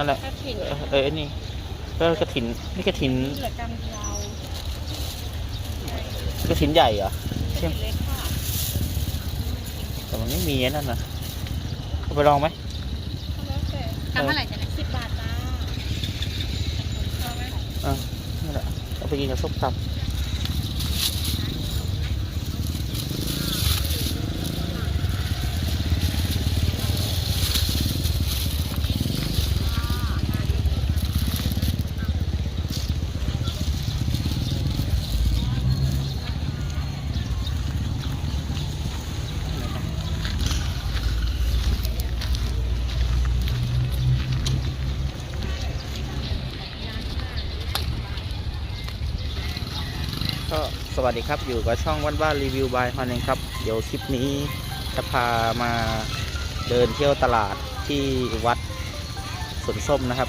นั่นแหละ กระถิ่นเออเออไอ้นี่ก็กระถินนี่กระถินเหลือกำเดียวกระถินใหญ่เหรอ กระถิ่นเล็กค่ะแต่มันไม่มีไอ้นั่นนะเอาไปลองไหมแล้วแต่กำเท่าไหร่จ๊ะเนี่ยสิบบาทจ้าเอาไหม อ่านั่นแหละเอาไปกินกับส้มตำ ก็ส วัสดีครับ อยู่กับช่องวันบ้านรีวิวบายฮอนเองครับ เดี๋ยวคลิปนี้จะพามาเดินเที่ยวตลาดที่วัดสวนส้มนะครับ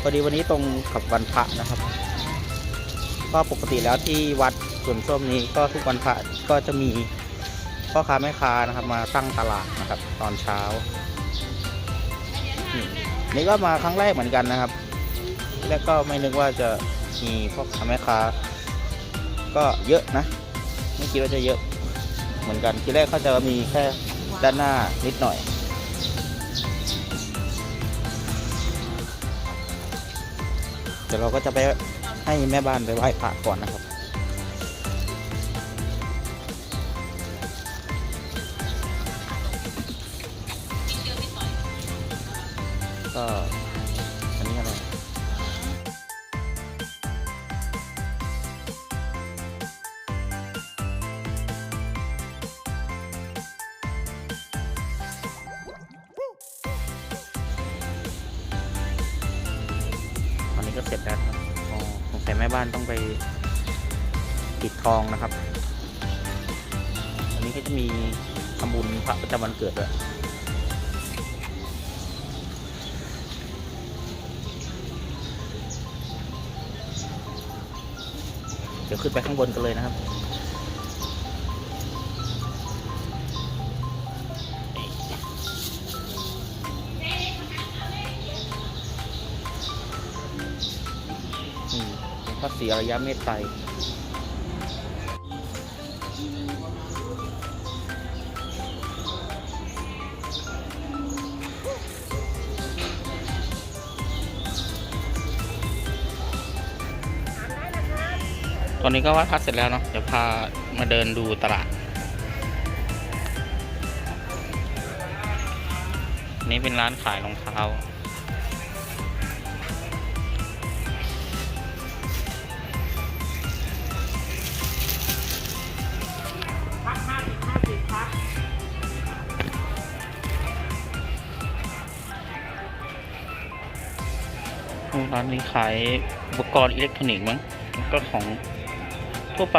พอดีวันนี้ตรงกับวันพระนะครับ ก็ปกติแล้วที่วัดสวนส้มนี้ก็ทุกวันพระก็จะมีพ่อค้าแม่ค้านะครับ มาตั้งตลาดนะครับ ตอนเช้า นี่นี่ก็มาครั้งแรกเหมือนกันนะครับ แล้วก็ไม่นึกว่าจะมีพ่อค้าแม่ค้า ก็เยอะนะ ไม่คิดว่าจะเยอะเหมือนกันทีแรกเขาจะมีแค่ด้านหน้านิดหน่อย เดี๋ยวเราก็จะไปให้แม่บ้านไปไหว้พระก่อนนะครับ ก็ นี้ก็เสร็จแล้วครับอ๋อสงสัยแม่บ้านต้องไปปิดทองนะครับอันนี้ก็จะมีทำบุญพระประจำวันเกิดด้วยเดี๋ยวขึ้นไปข้างบนกันเลยนะครับ ศรีอริยเมตไตรตอนนี้ก็ไหว้พระเสร็จแล้วเนาะเดี๋ยวพามาเดินดูตลาด นี่เป็นร้านขายรองเท้า ร้านนี้ขายอุปกรณ์อิเล็กทรอนิกส์มั้งก็ของทั่วไป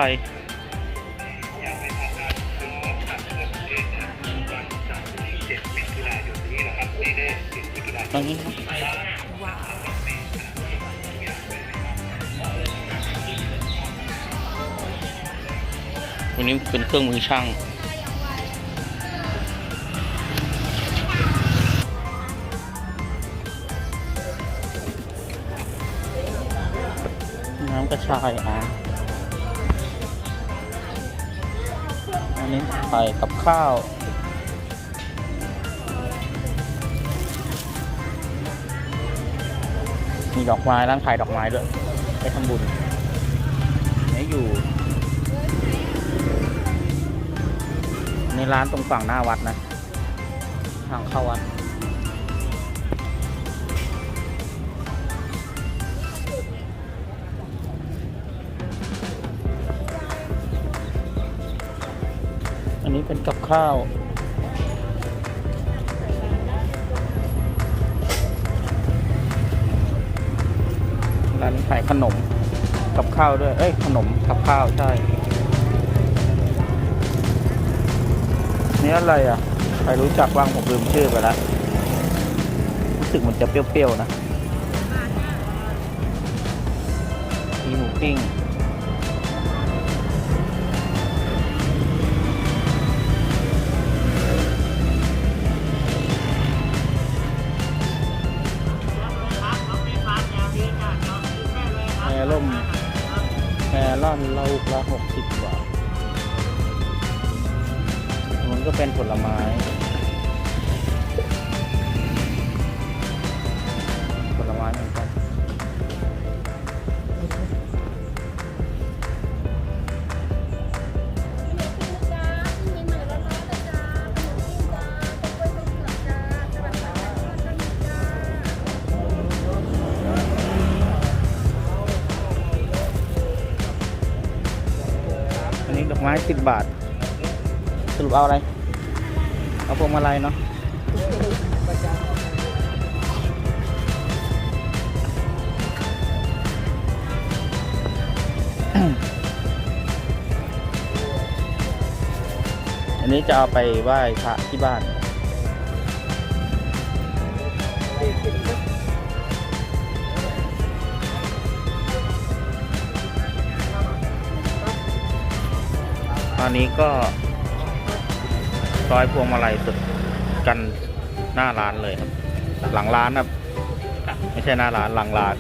ตรงนี้ครับวันนี้เป็นเครื่องมือช่าง กระชายอะอันนี้ใส่กับข้าวมีดอกไม้ร้านขายดอกไม้ด้วย ไปทำบุญนี่อยู่ในร้านตรงฝั่งหน้าวัดนะ ทางเข้าวัด อันนี้เป็นกับข้าว ร้านนี้ขายขนมกับข้าวด้วย เอ้ย ขนมกับข้าวใช่ นี่อะไรอะ ใครรู้จักบ้างผมลืมชื่อไปแล้วรู้สึกมันจะเปรี้ยวๆนะมีหมูปิ้ง ลอนเราละหกสิบบาทมันก็เป็นผลไม้ผลไม้เหมือนกัน สิบบาท สรุปเอาอะไร เอาพวงมาลัยเนาะอันนี้จะเอาไปไหว้พระที่บ้าน อนนี้ก็ร้อยพวงมาลัยสุดกันหน้าร้านเลยครับ หลังร้านครับ ไม่ใช่หน้าร้านหลังร้าน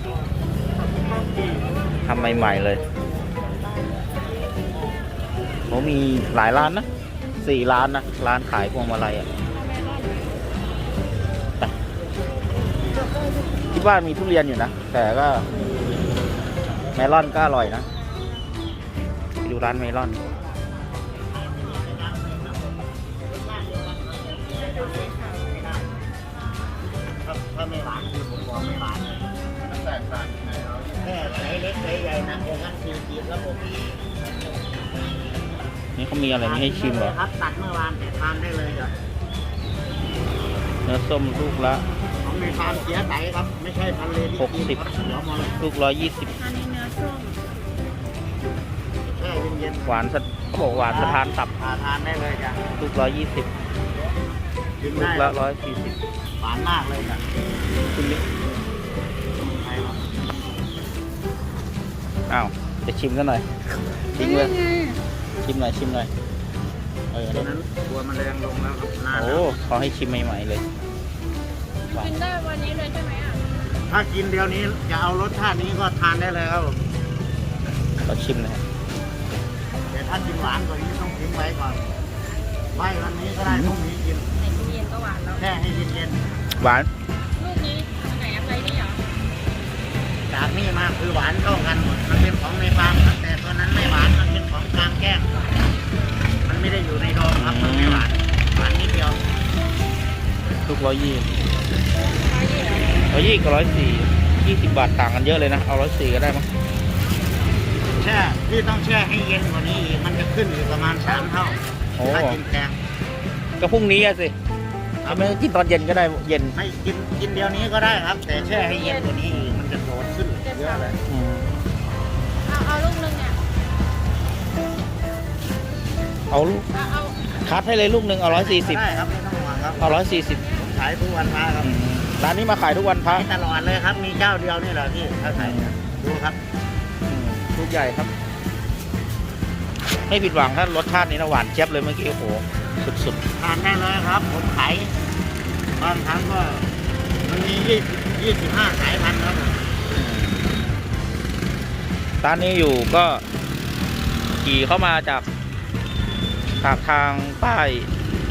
ทำใหม่ๆเลยผมมีหลายร้านนะสี่ร้านนะร้านขายพวงมาลัยอะที่บ้านมีทุเรียนอยู่นะ แต่ก็ เมลอนก็อร่อยนะ ไปดูร้านเมลอน หนใหญ่หนักอย่างนั้นสี่ขีดแล้วผมนี่เขามีอะไรไม่ให้ชิมเหรอครับตัดเมื่อวานแต่ทานได้เลยจ้ะเนื้อส้มลูกละผมมีทานเสียใสครับ ไม่ใช่พันเลที่หกสิบครับเดี๋ยวมาเลยลูกร้อยยี่สิบอันนี้เนื้อส้มแช่เย็นๆหวานสะเขาบอกหวานสะทานตับทานทานได้เลยจ้ะลูกร้อยยี่สิบกินลูได้กละร้อยสี่สิบหวานมากเลยจ้ะคุณ อ้าวจะชิมกันหน่อยชิมเลยชิมหน่อยชิมหน่อยเออตอนนั้นตัวมันแรงลงแล้วครับนานโอ้แล้วเขาให้ชิมใหม่ๆเลยหวานกินได้วันนี้เลยใช่ไหมอะถ้ากินเดี๋ยวนี้จะเอารสชาตินี้ก็ทานได้เลยครับผมเราชิมหนะฮะแต่ถ้ากินหวานกว่านี้ต้องทิ้งไว้ก่อนไว้วันนี้ก็ได้พรุ่งนี้กินในตู้เย็นก็หวานแล้วแช่ให้เย็นหวาน ลูกนี้อันไหนอะไรนี่เหรอๆจาก นี่มาคือหวานเข้ากันหมด มันเป็นของในฟาร์มครับแต่ตัวนั้นไม่หวาน มันเป็นของกลางแก้งมันไม่ได้อยู่ในดองครับ มันไม่หวาน หวานนิดเดียวลูกร้อยยี่ร้อยยี่เหรอร้อยยี่กับร้อยสี่ยี่สิบบาทต่างกันเยอะเลยนะ เอาร้อยสี่ก็ได้มั้งแช่ที่ต้องแช่ให้เย็นกว่านี้อีกมันจะขึ้นอยู่ประมาณสามเท่าโอ้ถ้ากินแกงก็พรุ่งนี้อะสิทำไมกินตอนเย็นก็ได้เย็นไม่กินกินเดียวนี้ก็ได้ครับ แต่แช่ให้เย็นกว่านี้อีก เยอะเลยอืมเอาเอาลูกนึงเนี่ยเอาลูกเอาเอาคัดให้เลยลูกหนึ่งเอาร้อยสี่สิบได้ครับไม่ต้องห่วงครับเอาร้อยสี่สิบผมขายทุกวันมาครับร้านนี้มาขายทุกวันพระมีตลอดเลยครับ มีเจ้าเดียวนี่แหละที่เขาขายเนี่ยดูครับอืมลูกใหญ่ครับ ไม่ผิดหวังถ้ารสชาตินี้นะหวานเจี๊ยบเลยเมื่อกี้โอ้โหสุดทานได้เลยครับ ผมขายบางครั้งก็มันมียี่ยี่สิบห้าสายพันธุ์ครับผมๆ ร้านนี้อยู่ก็ขี่เข้ามาจากจากทางป้าย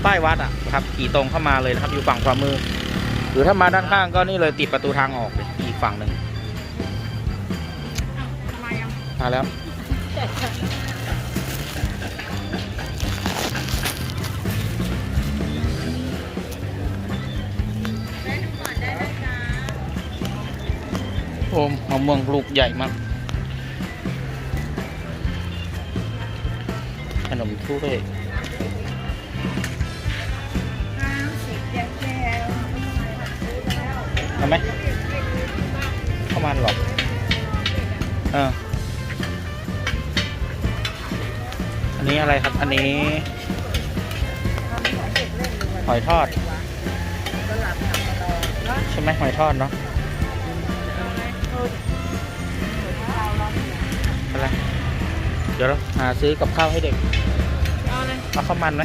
ป้ายวัดอะครับขี่ตรงเข้ามาเลยนะครับ อยู่ฝั่งขวามือ หรือถ้ามาด้านข้างก็นี่เลยติดประตูทางออกเลยอีกฝั่งหนึ่งเอามายังมาแล้วได้ดูก่อนได้นะจ๊ะโอ้มะม่วงลูกใหญ่มาก นมถ้วยห้าสิบแก้วแก้วเอาไหมเข้ามาหรอกเอออันนี้อะไรครับ อันนี้หอยทอด ใช่ไหมหอยทอดเนาะ เดี๋ยวเราหาซื้อกับข้าวให้เด็ก เอาเลยเอาข้าวมันไหม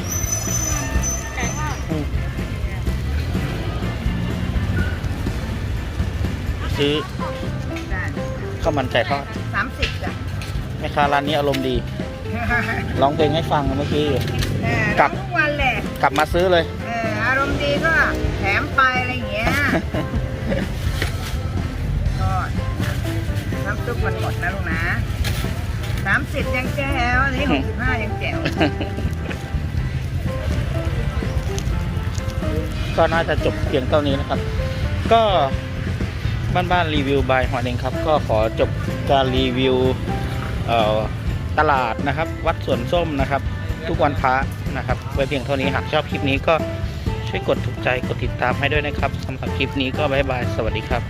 ไก่ทอดอืมซื้อข้าวมันไก่ทอดสามสิบจ้ะอม่ค้าร้านนี้อารมณ์ดี ร้องเพลงให้ฟังเมื่อกี้เออกลับ ทุกวันแหละกลับมาซื้อเลย เอออารมณ์ดีก็แถมไปอะไรอย่างเงี้ยก็น้ำซุปมันหมดนะลูกนะ สามสิบยังแจ๋วอันี่หกสิบห้ายังแจ๋วก็น่าจะจบเพียงเท่านี้นะครับ ก็บ้านบ้านๆรีวิวบายหอยเองครับ ก็ขอจบการรีวิวตลาดนะครับ วัดสวนส้มนะครับ ทุกวันพระนะครับไว้เพียงเท่านี้หากชอบคลิปนี้ก็ช่วยกดถูกใจกดติดตามให้ด้วยนะครับสำหรับคลิปนี้ก็บายบายสวัสดีครับ